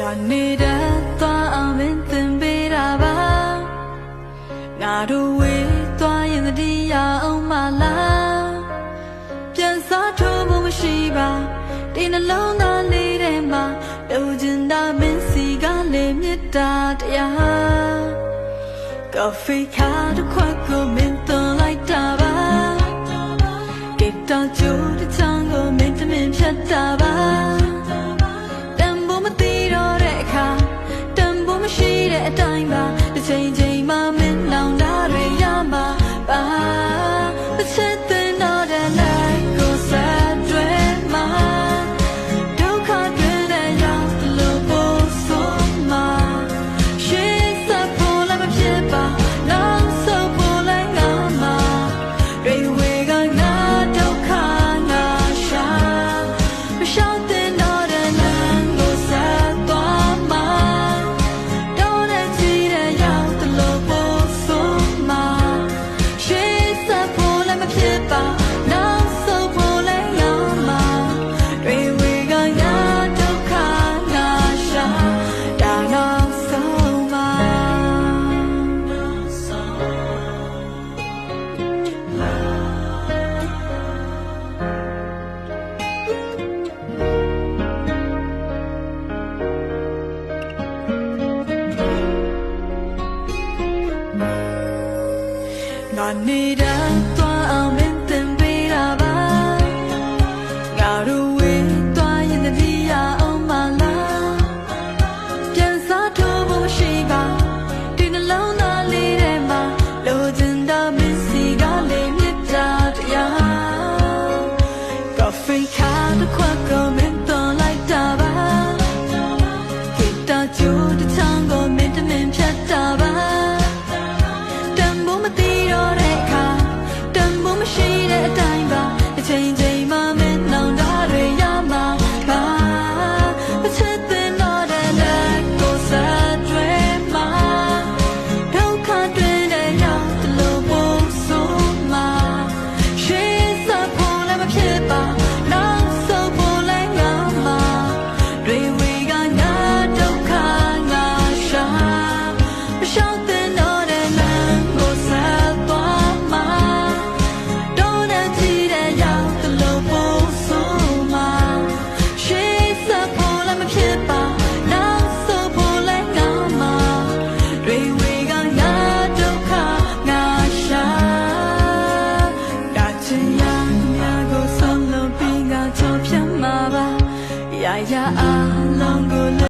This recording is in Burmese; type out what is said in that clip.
နာနေတာသွားအောင်ပင်သင်ပေးတာပါနာတို့ဝေးသွားရင်တည်းရအောင်မလားပြန်စားထိုးဖို့မရှိပါဒီနှလုံးသားလေးထဲမှာတူးကျင်တာမင်းစီကလေးမြတ်တာတရား Coffee ခါတစ်ခွက်ကိုမင်း ငါနေတန်းသွားအောင်မင်းတင်ပေးတာပါငါတို့ 哎呀啊！